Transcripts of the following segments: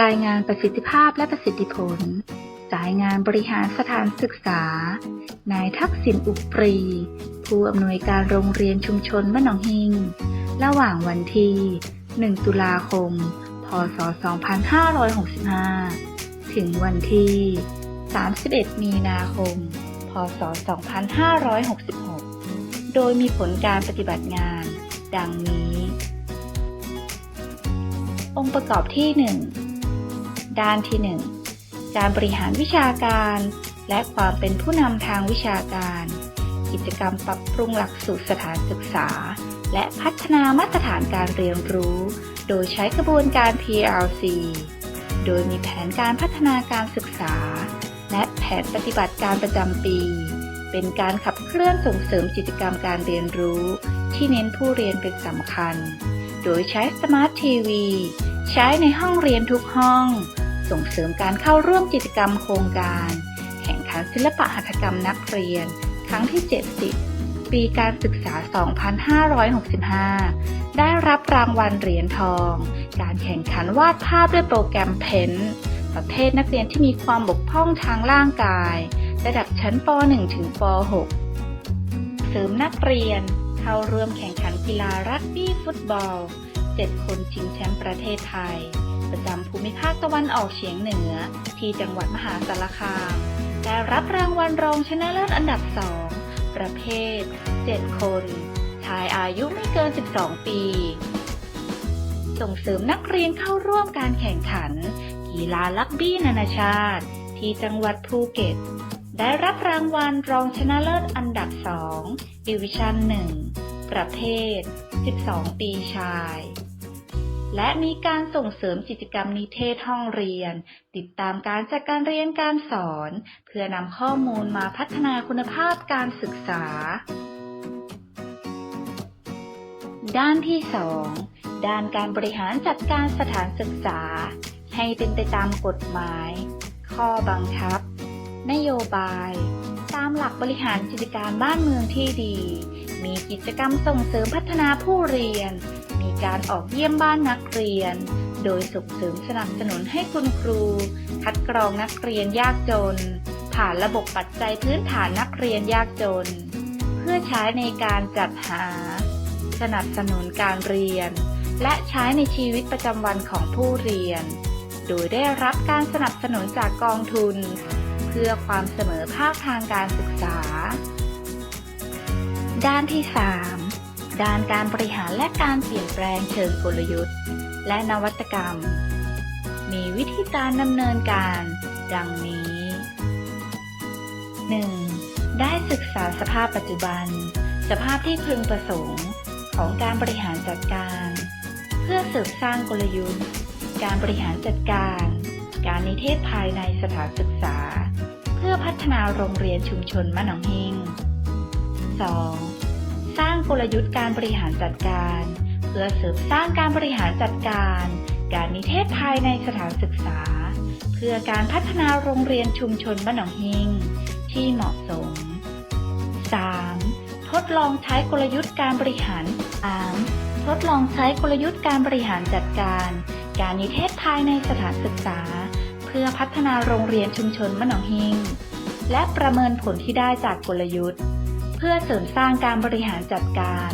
รายงานประสิทธิภาพและประสิทธิผล สายงานบริหารสถานศึกษา นายทักษิณอุปรี ผู้อำนวยการโรงเรียนชุมชนบ้านหนองฮิง ระหว่างวันที่ 1 ตุลาคม พศ 2565 ถึงวันที่ 31 มีนาคม พศ 2566 โดยมีผลการปฏิบัติงาน ดังนี้องค์ประกอบที่ 1 ด้านที่ 1 การบริหารวิชาการ และความเป็นผู้นำทางวิชาการ กิจกรรมปรับปรุงหลักสูตรสถานศึกษา และพัฒนามาตรฐานการเรียนรู้ โดยใช้กระบวนการ PLC โดยมีแผนการพัฒนาการศึกษา และแผนปฏิบัติการประจำปี เป็นการขับเคลื่อนส่งเสริมกิจกรรมการเรียนรู้ ที่เน้นผู้เรียนเป็นสำคัญ โดยใช้สมาร์ททีวีใช้ในห้องเรียนทุกห้อง ส่งเสริมการเข้าร่วมกิจกรรมโครงการ แข่งขันศิลปะหัตถกรรมนักเรียน ครั้งที่ 70 ปีการศึกษา 2565 ได้รับรางวัลเหรียญทอง การแข่งขันวาดภาพด้วยโปรแกรมเพนประเภทนักเรียนที่มีความบกพร่องทางร่างกาย ระดับชั้นป .1 ถึงป .6 เสริมนักเรียน เข้าร่วมแข่งขันกีฬารักบี้ฟุตบอล 7 คนชิงแชมป์ประเทศไทย ประจำภูมิภาคตะวันออกเฉียงเหนือ ที่จังหวัดมหาสารคาม ได้รับรางวัลรองชนะเลิศอันดับ2ประเภท 7 คน ชายอายุไม่เกิน 12 ปี ส่งเสริมนักเรียนเข้าร่วมการแข่งขัน กีฬาลักบี้นานาชาติ ที่จังหวัดภูเก็ต ได้รับรางวัลรองชนะเลิศอันดับ2ดิวิชั่น 1 ประเภท 12 ปีชาย และมีการส่งเสริมกิจกรรมนิเทศห้องเรียน ติดตามการจัดการเรียนการสอน เพื่อนำข้อมูลมาพัฒนาคุณภาพการศึกษา ด้านที่ 2 ด้านการบริหารจัดการสถานศึกษา ให้เป็นไปตามกฎหมาย ข้อบังคับ นโยบาย ตามหลักบริหารกิจการบ้านเมืองที่ดี มีกิจกรรมส่งเสริมพัฒนาผู้เรียน มีการออกเยี่ยมบ้านนักเรียน โดยส่งเสริมสนับสนุนให้คุณครู คัดกรองนักเรียนยากจน ผ่านระบบปัจจัยพื้นฐานนักเรียนยากจน เพื่อใช้ในการจัดหา สนับสนุนการเรียน และใช้ในชีวิตประจำวันของผู้เรียน โดยได้รับการสนับสนุนจากกองทุน เพื่อความเสมอภาคทางการศึกษา ด้านที่ 3 ด้านการบริหารและการเปลี่ยนแปลงเชิงกลยุทธ์ และนวัตกรรม มีวิธีการดำเนินการ ดังนี้ 1. ได้ศึกษาสภาพปัจจุบัน สภาพที่พึงประสงค์ ของการบริหารจัดการ เพื่อเสริมสร้างกลยุทธ์ การบริหารจัดการ การนิเทศภายในสถานศึกษา เพื่อพัฒนาโรงเรียนชุมชนมะหนองเฮง 2. สร้างกลยุทธ์การบริหารจัดการ เพื่อเสริมสร้างการบริหารจัดการ การนิเทศภายในสถานศึกษา เพื่อการพัฒนาโรงเรียนชุมชนบ้านหนองเฮงที่เหมาะสม 3. ทดลองใช้กลยุทธ์การบริหาร 3. ทดลองใช้กลยุทธ์การบริหารจัดการ การนิเทศภายในสถานศึกษา เพื่อพัฒนาโรงเรียนชุมชนบ้านหนองเฮงและประเมินผลที่ได้จากกลยุทธ์ เพื่อเสริมสร้างการบริหารจัดการ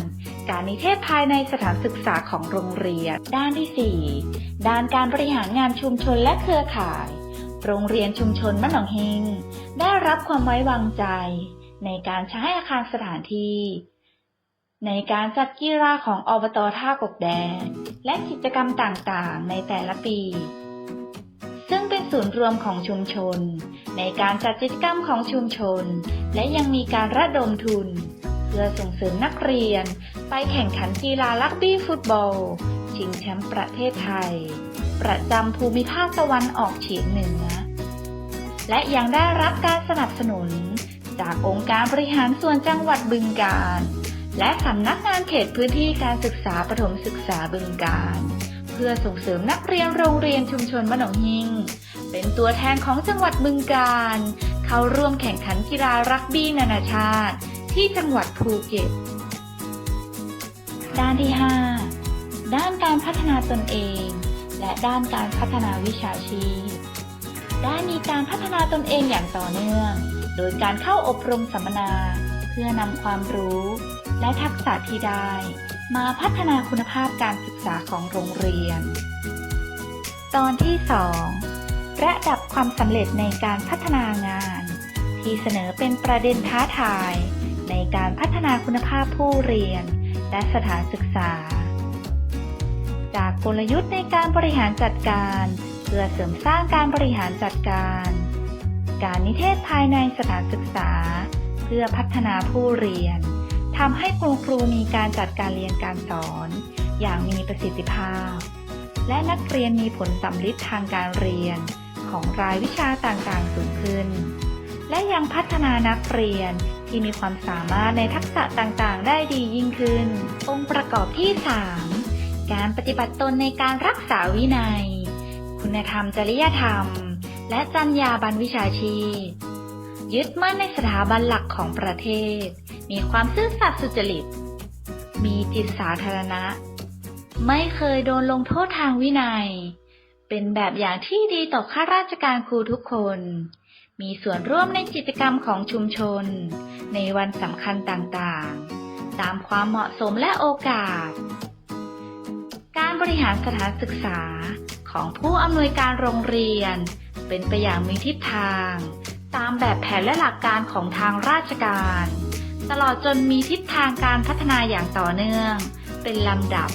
การนิเทศภายในสถานศึกษาของโรงเรียน ด้านที่ 4 ด้านการบริหารงานชุมชนและเครือข่าย โรงเรียนชุมชนบ้านหนองเฮงได้รับความไว้วางใจ ในการใช้อาคารสถานที่ ในการจัดกีฬาของอบตท่ากกแดง และกิจกรรมต่างๆ ในแต่ละปี เป็นศูนย์รวมของชุมชน ในการจัดกิจกรรมของชุมชน และยังมีการระดมทุน เพื่อส่งเสริมนักเรียน ไปแข่งขันกีฬาลักบี้ฟุตบอล ชิงแชมป์ประเทศไทย ประจำภูมิภาคตะวันออกเฉียงเหนือ และยังได้รับการสนับสนุน จากองค์การบริหารส่วนจังหวัดบึงกาฬและสำนักงานเขตพื้นที่การศึกษาประถมศึกษาบึงกาฬ พื่อส่งเสริมนักเรียนโรงเรียนชุมชนบ้านหนองฮิง เป็นตัวแทนของจังหวัดบึงกาฬเข้าร่วมแข่งขันกีฬารักบี้นานาชาติ ที่จังหวัดภูเก็ต ด้านที่ 5 ด้านการพัฒนาตนเอง และด้านการพัฒนาวิชาชีพ ได้มีการพัฒนาตนเองอย่างต่อเนื่อง โดยการเข้าอบรมสัมมนา เพื่อนำความรู้ และทักษะที่ได้ มาพัฒนาคุณภาพการศึกษาของโรงเรียน ตอนที่ 2 ระดับความสำเร็จในการพัฒนางาน ที่เสนอเป็นประเด็นท้าทาย ในการพัฒนาคุณภาพผู้เรียน และสถานศึกษา จากกลยุทธ์ในการบริหารจัดการ เพื่อเสริมสร้างการบริหารจัดการ การนิเทศภายในสถานศึกษา เพื่อพัฒนาผู้เรียน ทำให้คุณครูมีการจัดการเรียนการสอน อย่างมีประสิทธิภาพ และนักเรียนมีผลสำลิดทางการเรียนของรายวิชาต่างๆสูงขึ้น และยังพัฒนานักเรียนที่มีความสามารถในทักษะต่างๆ ได้ดียิ่งขึ้น องค์ประกอบที่ 3 การปฏิบัติตนในการรักษาวินัย คุณธรรมจริยธรรม และจรรยาบรรณวิชาชีพ ยึดมั่นในสถาบันหลักของประเทศ มีความซื่อสัตย์สุจริต มีจิตสาธารณะ ไม่เคยโดนลงโทษทางวินัย เป็นแบบอย่างที่ดีต่อข้าราชการครูทุกคน มีส่วนร่วมในกิจกรรมของชุมชน ในวันสำคัญต่างๆ ตามความเหมาะสมและโอกาส การบริหารสถานศึกษาของผู้อำนวยการโรงเรียน เป็นไปอย่างมีทิศทาง ตามแบบแผนและหลักการของทางราชการ ตลอดจนมีทิศทางการพัฒนาอย่างต่อเนื่อง เป็นลำดับ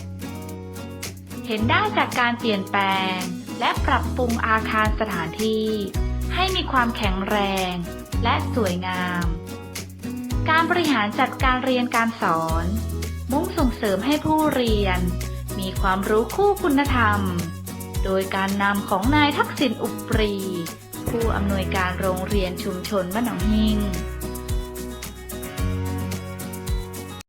เห็นได้จากการเปลี่ยนแปลง และปรับปรุงอาคารสถานที่ ให้มีความแข็งแรง และสวยงาม การบริหารจัดการเรียนการสอน มุ่งส่งเสริมให้ผู้เรียน มีความรู้คู่คุณธรรม โดยการนำของนายทักษิณอุปรี ผู้อำนวยการโรงเรียนชุมชนบ้านหนองหิง